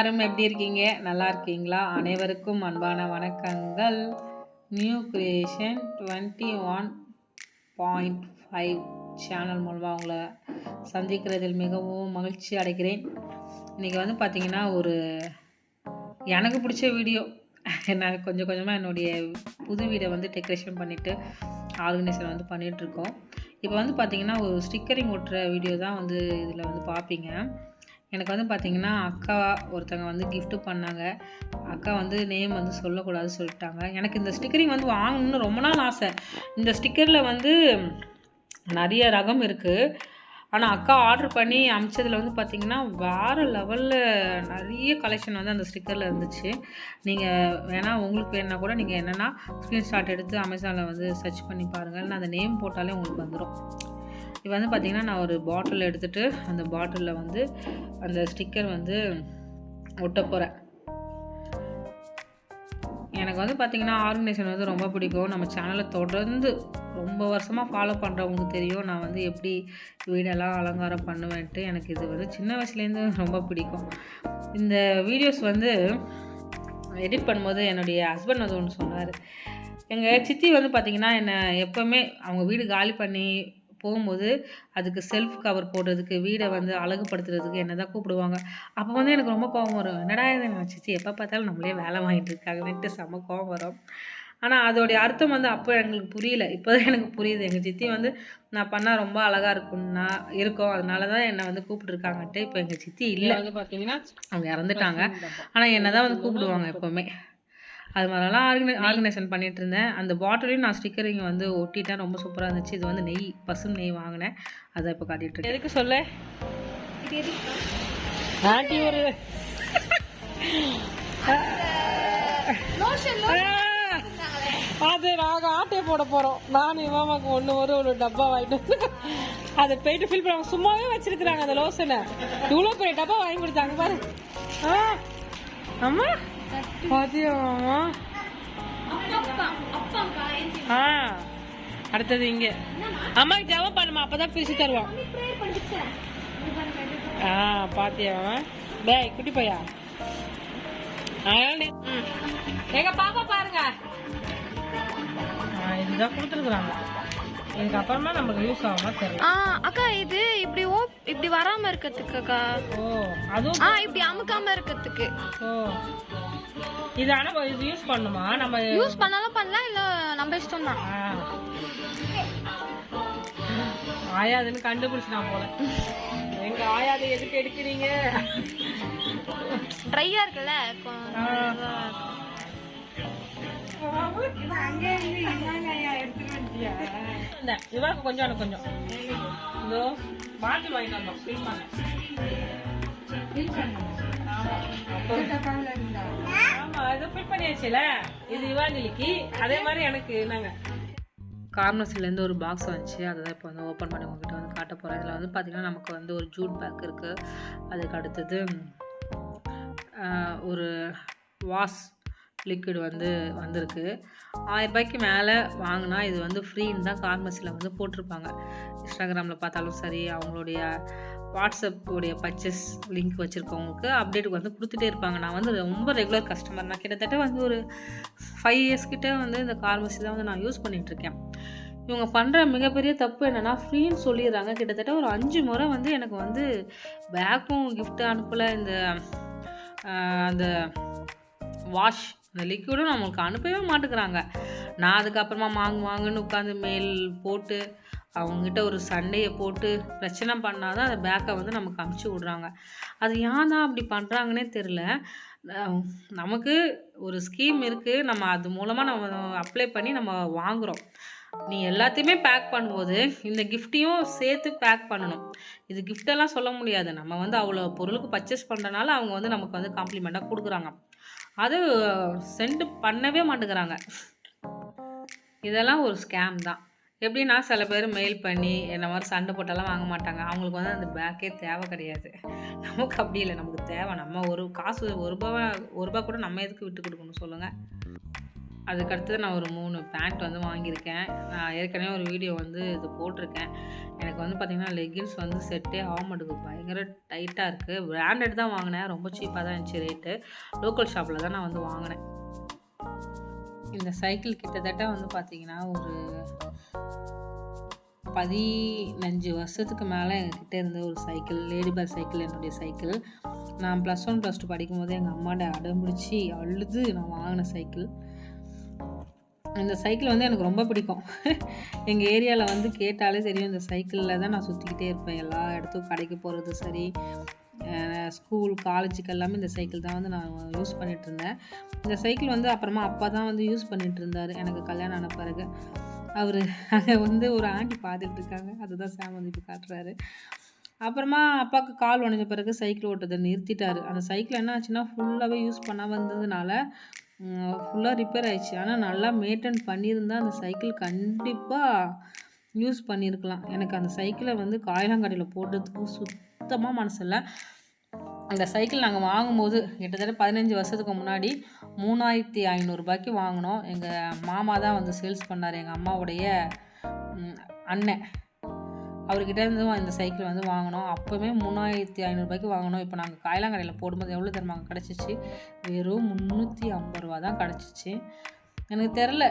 எல்லாரும் எப்படி இருக்கீங்க? நல்லா இருக்கீங்களா? அனைவருக்கும் அன்பான வணக்கங்கள். New creation twenty one point five channel மூலமாக உங்களை சந்திக்கிறதில் மிகவும் மகிழ்ச்சி அடைகிறேன். இன்றைக்கி வந்து பார்த்திங்கன்னா ஒரு எனக்கு பிடிச்ச வீடியோ நான் கொஞ்சம் கொஞ்சமாக என்னுடைய புது வீடை வந்து டெக்கரேஷன் பண்ணிவிட்டு ஆர்கனைசேஷன் வந்து பண்ணிகிட்ருக்கோம் இப்போ வந்து பார்த்திங்கன்னா ஒரு ஸ்டிக்கரிங் ஒட்டுற வீடியோ தான் வந்து இதில் வந்து பார்ப்பீங்க எனக்கு வந்து பார்த்திங்கன்னா அக்கா ஒருத்தங்க வந்து கிஃப்ட்டு பண்ணாங்க. அக்கா வந்து நேம் வந்து சொல்லக்கூடாது சொல்லிட்டாங்க. எனக்கு இந்த ஸ்டிக்கரிங் வந்து வாங்கணும்னு ரொம்ப நாள் ஆசை. இந்த ஸ்டிக்கரில் வந்து நிறைய ரகம் இருக்குது ஆனால் அக்கா ஆர்டர் பண்ணி அமிச்சதில் வந்து பார்த்திங்கன்னா வேறு லெவலில் நிறைய கலெக்ஷன் வந்து அந்த ஸ்டிக்கரில் இருந்துச்சு. நீங்கள் வேணால் உங்களுக்கு வேணா கூட நீங்கள் என்னென்னா ஸ்க்ரீன்ஷாட் எடுத்து அமேசானில் வந்து சர்ச் பண்ணி பாருங்கள் நான் அந்த நேம் போட்டாலே உங்களுக்கு வந்துடும் இப்போ வந்து பார்த்திங்கன்னா நான் ஒரு பாட்டில் எடுத்துகிட்டு அந்த பாட்டிலில் வந்து அந்த ஸ்டிக்கர் வந்து ஒட்ட போகிறேன் எனக்கு வந்து பார்த்திங்கன்னா ஆர்கனைசேஷன் வந்து ரொம்ப பிடிக்கும். நம்ம சேனலை தொடர்ந்து ரொம்ப வருஷமாக ஃபாலோ பண்ணுறவங்களுக்கு தெரியும் நான் வந்து எப்படி வீடெல்லாம் அலங்காரம் பண்ணுவேன்ட்டு. எனக்கு இது வந்து சின்ன வயசுலேருந்து ரொம்ப பிடிக்கும். இந்த வீடியோஸ் வந்து எடிட் பண்ணும்போது என்னுடைய ஹஸ்பண்ட் வந்து ஒன்று சொன்னார். எங்கள் சித்தி வந்து பார்த்திங்கன்னா என்னை எப்போவுமே அவங்க வீடு காலி பண்ணி போகும்போது அதுக்கு செல்ஃப் கவர் போடுறதுக்கு வீடை வந்து அழகுபடுத்துறதுக்கு என்ன தான் கூப்பிடுவாங்க. அப்போ வந்து எனக்கு ரொம்ப கோவம் வரும். என்னடா இது எப்போ பார்த்தாலும் நம்மளே வேலை வாங்கிட்டு இருக்காங்கன்ட்டு செம்ம கோவம் வரும். ஆனால் அதோடைய அர்த்தம் வந்து அப்போ எங்களுக்கு புரியல. இப்போ தான் எனக்கு புரியுது. எங்கள் சித்தி வந்து நான் பண்ணால் ரொம்ப அழகாக இருக்கும்னா இருக்கும். அதனால தான் என்னை வந்து கூப்பிட்டுருக்காங்கன்ட்டு இப்போ எங்கள் சித்தி இல்லை. வந்து பார்த்தீங்கன்னா அவங்க இறந்துட்டாங்க. ஆனால் என்னை தான் வந்து கூப்பிடுவாங்க எப்போவுமே. அது மாதிரிலாம் ஆர்கனை ஆர்கனைசேஷன் பண்ணிட்டு இருந்தேன் அந்த பாட்டிலையும் நான் ஸ்டிக்கரிங் வந்து ஒட்டிட்டேன். ரொம்ப சூப்பராக இருந்துச்சு. இது வந்து நெய் பசும் நெய் வாங்கினேன். அதை இப்போ காட்டிட்டு இருக்கேன் எதுக்கு சொல்ல? ஆண்டி ஒரு அது நாங்கள் ஆட்டையை போட போகிறோம் நானும் இமாமாக்கு ஒன்று ஒரு ஒரு டப்பா வாங்கிட்டு அதை போயிட்டு ஃபில் பண்ணுவாங்க சும்மாவே வச்சிருக்கிறாங்க அந்த லோஷனை இவ்வளோ பெரிய டப்பா வாங்கி கொடுத்தாங்க பாரு. ஆ அம்மா. பாத்தியா ஆ அடுத்தது இங்க. அம்மாக்கு ஜெபம் பண்ணுமா? அப்பதான் பிரிச்சு தருவான். ஆ பாத்தியா அவன்? டேய் குட்டி பையா. எங்க பாப்பா பாருங்க. இதுதான் கொடுத்துருக்குறாங்க. இதுக்கு அப்புறமா நமக்கு யூஸ் ஆகுமா தெரியல. ஆ அக்கா இது இப்படி ஓ இப்படி வராம இருக்கிறதுக்கு அக்கா. ஓ அதுவும் ஆ இப்படி அமுக்காம இருக்கிறதுக்கு. ஓ இது ஆனா இது யூஸ் பண்ணுமா? நம்ம யூஸ் பண்ணாலும் பண்ணலாம் இல்ல நம்ம இஷ்டம் தான். ஆயாதுன்னு கண்டுபிடிச்சிட்டான் போல. எங்க ஆயாது எதுக்கு எடுக்கிறீங்க? ட்ரையா இருக்குல்ல இருக்கும். இந்த இவாக்கு கொஞ்சம் எனக்கு கொஞ்சம் இதோ பாட்டில் வாங்கிட்டு வந்தோம். பண்ண ஆமா இதை ஃபில் பண்ணியாச்சுல இது இவாஞ்சலிக்கு அதே மாதிரி எனக்கு நாங்க கார்னர்ஸ்லேருந்து ஒரு பாக்ஸ் வந்துச்சு அதை தான் இப்போ வந்து ஓப்பன் பண்ணி உங்ககிட்ட வந்து காட்ட போகிறேன் இதில் வந்து பார்த்திங்கன்னா நமக்கு வந்து ஒரு ஜூட் பேக் இருக்குது அதுக்கு அடுத்தது ஒரு வாஷ் லிக்விட் வந்து வந்திருக்கு. ஆயிரம் ரூபாய்க்கு மேலே வாங்கினா இது வந்து ஃப்ரீன்னு தான் கார்மஸில் வந்து போட்டிருப்பாங்க. இன்ஸ்டாகிராமில் பார்த்தாலும் சரி அவங்களுடைய வாட்ஸ்அப்புடைய பர்ச்சேஸ் லிங்க் வச்சுருக்கவங்களுக்கு அப்டேட்டுக்கு வந்து கொடுத்துட்டே இருப்பாங்க. நான் வந்து ரொம்ப ரெகுலர் கஸ்டமர் நான் கிட்டத்தட்ட வந்து ஒரு ஃபைவ் இயர்ஸ் கிட்டே வந்து இந்த கார்மசி தான் வந்து நான் யூஸ் பண்ணிகிட்ருக்கேன் இவங்க பண்ணுற மிகப்பெரிய தப்பு என்னென்னா ஃப்ரீன்னு சொல்லிடுறாங்க. கிட்டத்தட்ட ஒரு அஞ்சு முறை வந்து எனக்கு வந்து பேக்கும் gift அனுப்பலை. இந்த அந்த வாஷ் அந்த லிக்விடும் நம்மளுக்கு அனுப்பவே மாட்டேங்கிறாங்க. நான் அதுக்கப்புறமா வாங்கு வாங்குன்னு உட்காந்து மெயில் போட்டு அவங்ககிட்ட ஒரு சண்டையை போட்டு பிரச்சனை பண்ணாதான் அந்த பேக்கை வந்து நமக்கு அமுச்சு விட்றாங்க. அது ஏன் தான் அப்படி பண்ணுறாங்கன்னே தெரில நமக்கு ஒரு ஸ்கீம் இருக்குது நம்ம அது மூலமாக நம்ம அப்ளை பண்ணி நம்ம வாங்குகிறோம் நீ எல்லாத்தையுமே பேக் பண்ணும்போது இந்த கிஃப்ட்டையும் சேர்த்து பேக் பண்ணணும். இது கிஃப்டெல்லாம் சொல்ல முடியாது. நம்ம வந்து அவ்வளோ பொருளுக்கு பர்ச்சேஸ் பண்ணுறனால அவங்க வந்து நமக்கு வந்து காம்ப்ளிமெண்ட்டாக கொடுக்குறாங்க. அது சென்ட் பண்ணவே மாட்டேங்கிறாங்க. இதெல்லாம் ஒரு ஸ்கேம் தான். எப்படின்னா சில பேர் மெயில் பண்ணி என்ன மாதிரி சண்டை போட்டாலாம் வாங்க மாட்டாங்க. அவங்களுக்கு வந்து அந்த பேக்கே தேவை கிடையாது. நமக்கு அப்படி இல்லை. நமக்கு தேவை. நம்ம ஒரு காசு ஒரு ரூபா ஒரு ரூபா கூட நம்ம எதுக்கு விட்டு கொடுக்கணும்? சொல்லுங்கள் அதுக்கடுத்து நான் ஒரு மூணு பேண்ட் வந்து வாங்கியிருக்கேன். நான் ஏற்கனவே ஒரு வீடியோ வந்து இது போட்டிருக்கேன். எனக்கு வந்து பார்த்திங்கன்னா லெகின்ஸ் வந்து செட்டே ஆக மாட்டேங்குது. பயங்கர டைட்டாக இருக்குது பிராண்டட் தான் வாங்கினேன். ரொம்ப சீப்பாக தான் இருந்துச்சு ரேட்டு லோக்கல் ஷாப்பில் தான் நான் வந்து வாங்கினேன். இந்த சைக்கிள் கிட்டத்தட்ட வந்து பார்த்திங்கன்னா ஒரு பதினஞ்சு வருஷத்துக்கு மேலே எங்ககிட்ட இருந்த ஒரு சைக்கிள் லேடி பேர்ட் சைக்கிள் என்னுடைய சைக்கிள் நான் ப்ளஸ் ஒன் ப்ளஸ் டூ படிக்கும்போது எங்கள் அம்மாட்ட அடம்பிடிச்சி அழுது நான் வாங்கின சைக்கிள் இந்த சைக்கிள் வந்து எனக்கு ரொம்ப பிடிக்கும். எங்கள் ஏரியாவில் வந்து கேட்டாலே சரி இந்த சைக்கிளில் தான் நான் சுற்றிக்கிட்டே இருப்பேன். எல்லா இடத்துக்கும் கடைக்கு போகிறது சரி. ஸ்கூல் காலேஜுக்கு எல்லாமே இந்த சைக்கிள் தான் வந்து நான் யூஸ் பண்ணிகிட்டு இருந்தேன். இந்த சைக்கிள் வந்து அப்புறமா அப்பா தான் வந்து யூஸ் பண்ணிகிட்டு இருந்தார் எனக்கு கல்யாணம் ஆன பிறகு. அவர் அங்கே வந்து ஒரு ஆண்டி பார்த்துட்டு இருக்காங்க. அதுதான் சாம் வந்து இப்போ காட்டுறாரு. அப்புறமா அப்பாவுக்கு கால் உடஞ்ச பிறகு சைக்கிள் ஓட்டுறதை நிறுத்திட்டார். அந்த சைக்கிள் என்ன ஆச்சுன்னா ஃபுல்லாகவே யூஸ் பண்ணாமல் இருந்ததுனால ஃபுல்லாக ரிப்பேர் ஆயிடுச்சு. ஆனால் நல்லா மெயின்டைன் பண்ணியிருந்தால் அந்த சைக்கிள் கண்டிப்பாக யூஸ் பண்ணியிருக்கலாம். எனக்கு அந்த சைக்கிளை வந்து காயலாங்கடையில் போடுறதுக்கு சுத்தமாக மனசில்லை. அந்த சைக்கிள் நாங்கள் வாங்கும்போது கிட்டத்தட்ட பதினஞ்சு வருஷத்துக்கு முன்னாடி மூணாயிரத்தி ஐநூறுரூபாய்க்கு வாங்கினோம். எங்கள் மாமா தான் வந்து சேல்ஸ் பண்ணார். எங்கள் அம்மாவுடைய அண்ணன். அவர்கிட்ட இருந்து இந்த சைக்கிள் வந்து வாங்கினோம் அப்போவுமே மூணாயிரத்தி ஐநூறுரூபாய்க்கு வாங்கினோம் இப்போ நாங்கள் காயலாங்கடையில் போடும்போது எவ்வளோ தருமாங்க கிடச்சிச்சு? வெறும் முந்நூற்றி ஐம்பது ரூபா தான் கிடச்சிச்சு. எனக்கு தெரில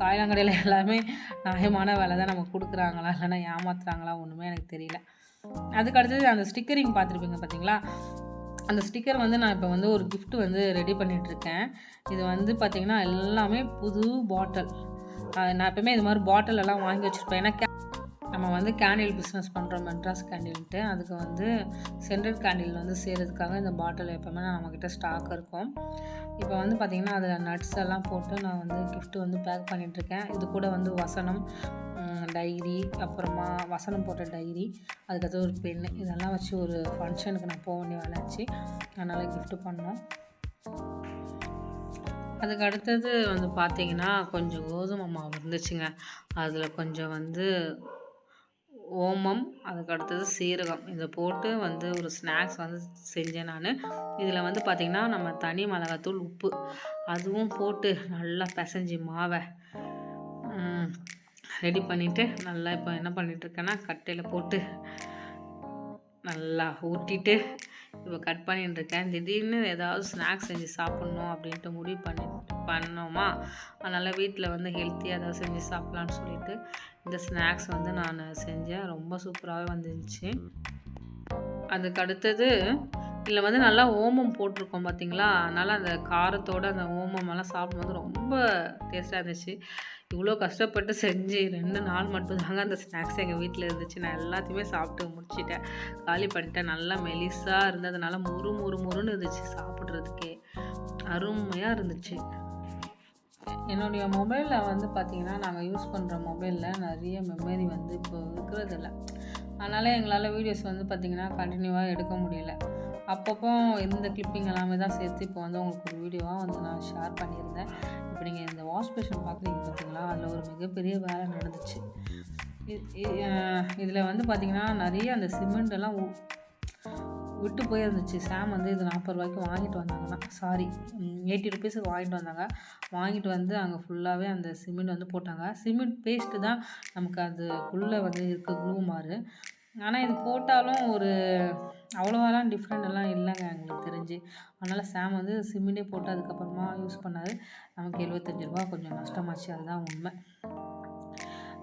காயலாங்கடையில் எல்லாமே நியாயமான விலை தான் நமக்கு கொடுக்குறாங்களா இல்லைன்னா ஏமாத்துறாங்களா ஒன்றுமே எனக்கு தெரியல. அதுக்கு அடுத்தது அந்த ஸ்டிக்கரிங் பார்த்துருப்பீங்க பார்த்தீங்களா அந்த ஸ்டிக்கர் வந்து நான் இப்போ வந்து ஒரு கிஃப்ட் வந்து ரெடி பண்ணிகிட்ருக்கேன் இது வந்து பார்த்திங்கன்னா எல்லாமே புது பாட்டில் நான் எப்பவுமே இது மாதிரி பாட்டில் எல்லாம் வாங்கி வச்சுருப்பேன். ஏன்னா நம்ம வந்து கேண்டில் பிஸ்னஸ் பண்ணுறோம் மெட்ராஸ் கேண்டில்ட்டு அதுக்கு வந்து சென்ட்ரல் கேண்டில் வந்து செய்கிறதுக்காக இந்த பாட்டில் எப்போவுமே நம்மக்கிட்ட ஸ்டாக் இருக்கும். இப்போ வந்து பார்த்திங்கன்னா அதில் நட்ஸ் எல்லாம் போட்டு நான் வந்து கிஃப்ட் வந்து பேக் பண்ணிகிட்ருக்கேன் இது கூட வந்து வசனம் டைரி அப்புறமா வசனம் போட்ட டைரி அதுக்கடுத்து ஒரு பென்னு இதெல்லாம் வச்சு ஒரு ஃபங்க்ஷனுக்கு நான் போக வேண்டிய வேலைச்சு அதனால் கிஃப்ட் பண்ணோம். அதுக்கு அடுத்தது வந்து பார்த்தீங்கன்னா கொஞ்சம் கோதுமை மாவு இருந்துச்சுங்க. அதில் கொஞ்சம் வந்து ஓமம் அதுக்கு அடுத்தது சீரகம். இதை போட்டு வந்து ஒரு ஸ்நாக்ஸ் வந்து செஞ்சேன் நான். இதில் வந்து பார்த்திங்கன்னா நம்ம தனி மிளகாத்தூள் உப்பு. அதுவும் போட்டு நல்லா பிசைஞ்சி மாவை ரெடி பண்ணிவிட்டு நல்லா இப்போ என்ன பண்ணிகிட்ருக்கேன்னா கட்டையில் போட்டு நல்லா ஊட்டிட்டு இப்போ கட் பண்ணிட்டுருக்கேன். திடீர்னு ஏதாவது ஸ்நாக்ஸ் செஞ்சு சாப்பிட்ணும் அப்படின்ட்டு முடிவு பண்ணி பண்ணோமா? அதனால் வீட்டில் வந்து ஹெல்த்தியாக ஏதாவது செஞ்சு சாப்பிட்லான்னு சொல்லிட்டு இந்த ஸ்நாக்ஸ் வந்து நான் செஞ்சேன். ரொம்ப சூப்பராகவே வந்துருந்துச்சு. அதுக்கு அடுத்தது இதில் வந்து நல்லா ஓமம் போட்டிருக்கோம் பார்த்தீங்களா அதனால் அந்த காரத்தோடு அந்த ஓமம் எல்லாம் சாப்பிடும்போது ரொம்ப டேஸ்ட்டாக இருந்துச்சு. இவ்வளோ கஷ்டப்பட்டு செஞ்சு ரெண்டு நாள் மட்டும் தாங்க அந்த ஸ்நாக்ஸ் எங்கள் வீட்டில் இருந்துச்சு. நான் எல்லாத்தையுமே சாப்பிட்டு முடிச்சிட்டேன். காலி பண்ணிட்டேன். நல்லா மெலிசாக இருந்ததுனால முறு முறு முறுன்னு இருந்துச்சு சாப்பிட்றதுக்கே. அருமையாக இருந்துச்சு. என்னுடைய மொபைலில் வந்து பார்த்திங்கன்னா நாங்கள் யூஸ் பண்ணுற மொபைலில் நிறைய மெமரி வந்து இப்போ இருக்கிறதில்ல அதனால் எங்களால் வீடியோஸ் வந்து பார்த்திங்கன்னா கண்டினியூவாக எடுக்க முடியல. அப்பப்போ இந்த கிளிப்பிங் எல்லாமே தான் சேர்த்து இப்போ வந்து உங்களுக்கு ஒரு வீடியோவாக வந்து நான் ஷேர் பண்ணியிருந்தேன். இப்போ நீங்கள் இந்த வாஷ் பேஷன் பார்க்குறீங்க பார்த்தீங்களா அதில் ஒரு மிகப்பெரிய வேலை நடந்துச்சு. இதில் வந்து பார்த்திங்கன்னா நிறைய அந்த சிமெண்ட் எல்லாம் உ- விட்டு போயிருந்துச்சு. சாம் வந்து இது நாற்பது ரூபாய்க்கு வாங்கிட்டு வந்தாங்கன்னா சாரி எயிட்டி ருபீஸுக்கு வாங்கிட்டு வந்தாங்க. வாங்கிட்டு வந்து அங்கே ஃபுல்லாகவே அந்த சிமெண்ட் வந்து போட்டாங்க. சிமெண்ட் பேஸ்ட்டு தான் நமக்கு அதுக்குள்ளே வந்து இருக்க க்ளூ மாறு. ஆனால் இது போட்டாலும் ஒரு அவ்வளோவாலாம் டிஃப்ரெண்ட் எல்லாம் இல்லைங்க எங்களுக்கு தெரிஞ்சு. அதனால் சாம் வந்து சிமெண்டே போட்டு அதுக்கப்புறமா யூஸ் பண்ணாது நமக்கு எழுபத்தஞ்சு ரூபா கொஞ்சம் நஷ்டமாச்சு அதுதான் உண்மை.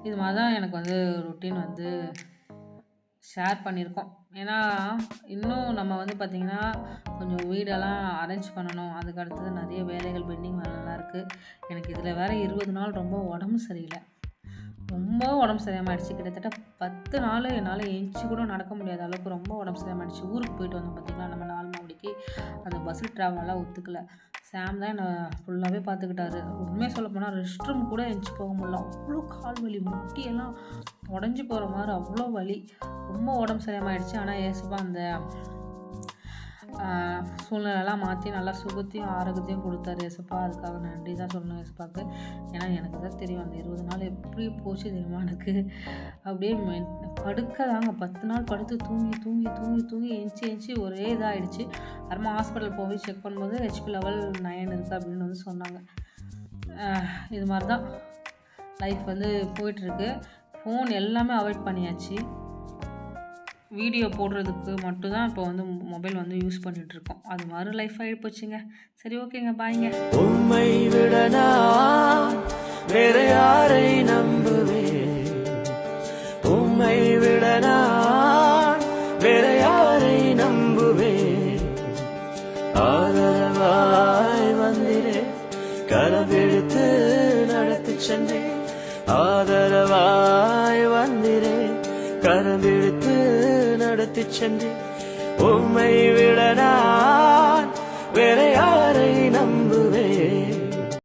இது மாதிரி தான் எனக்கு வந்து ரொட்டீன் வந்து ஷேர் பண்ணியிருக்கோம். ஏன்னா இன்னும் நம்ம வந்து பார்த்திங்கன்னா கொஞ்சம் வீடெல்லாம் அரேஞ்ச் பண்ணணும். அதுக்கு அடுத்தது நிறைய வேலைகள் பெண்டிங் வேலைலாம் இருக்குது எனக்கு இதில் வேறு இருபது நாள் ரொம்ப உடம்பு சரியில்லை. ரொம்ப உடம்பு சரியாமாயிடுச்சு கிட்டத்தட்ட பத்து நாள் என்னால் எழுச்சி கூட நடக்க முடியாத அளவுக்கு ரொம்ப உடம்பு சரியாமாயிடுச்சு ஊருக்கு போயிட்டு வந்தோம் பார்த்திங்களா நம்ம நாலு மணிக்கு அந்த பஸ்ஸில் ட்ராவலெலாம் ஒத்துக்கல. சாம் தான் என்னை ஃபுல்லாகவே பார்த்துக்கிட்டாரு உண்மையாக சொல்ல போனால் ரெஸ்ட் ரூம் கூட எழுச்சி போக முடியல. அவ்வளோ கால் வலி முட்டியெல்லாம் உடஞ்சி போகிற மாதிரி அவ்வளோ வலி. ரொம்ப உடம்பு சரியாமாயிடுச்சு ஆனால் ஏசப்பா அந்த சூழ்நிலைலாம் சூழ்நிலையெல்லாம் மாற்றி நல்லா சுகத்தையும் ஆரோக்கியத்தையும் கொடுத்தாரு ஏசப்பா. அதுக்காக நன்றி தான் சொல்லணும் ஏசப்பாக்கு. ஏன்னா எனக்கு தான் தெரியும் அந்த இருபது நாள் எப்படி போச்சு தெரியுமா எனக்கு? அப்படியே மெ- படுக்க தாங்க பத்து நாள் படுத்து தூங்கி தூங்கி தூங்கி தூங்கி எஞ்சி எஞ்சி ஒரே இதாகிடுச்சு அப்புறமா ஹாஸ்பிட்டல் போய் செக் பண்ணும்போது ஹெச்பி லெவல் நைன் இருக்குது அப்படின்னு வந்து சொன்னாங்க. இது மாதிரி தான் லைஃப் வந்து போயிட்டுருக்கு. ஃபோன் எல்லாமே அவாய்ட் பண்ணியாச்சு. வீடியோ போடுறதுக்கு மட்டும்தான் இப்போ வந்து மொபைல் வந்து யூஸ் பண்ணிட்டு இருக்கோம் அது மாதிரி லைஃப் ஆகிப்போச்சுங்க சரி ஓகேங்க. பாய்ங்க உண்மை விடனா வேறு வேற யாரை நம்புவேன்? உண்மை விடனா வேறு வேற யாரை நம்புவேன்? ஆதரவாய் வந்திரே கரவெடுத்து நடத்தி சென்றேன். ஆதரவாய் வந்திரே கரவெடுத்து நடத்தி சென்றேன் உம்மை விட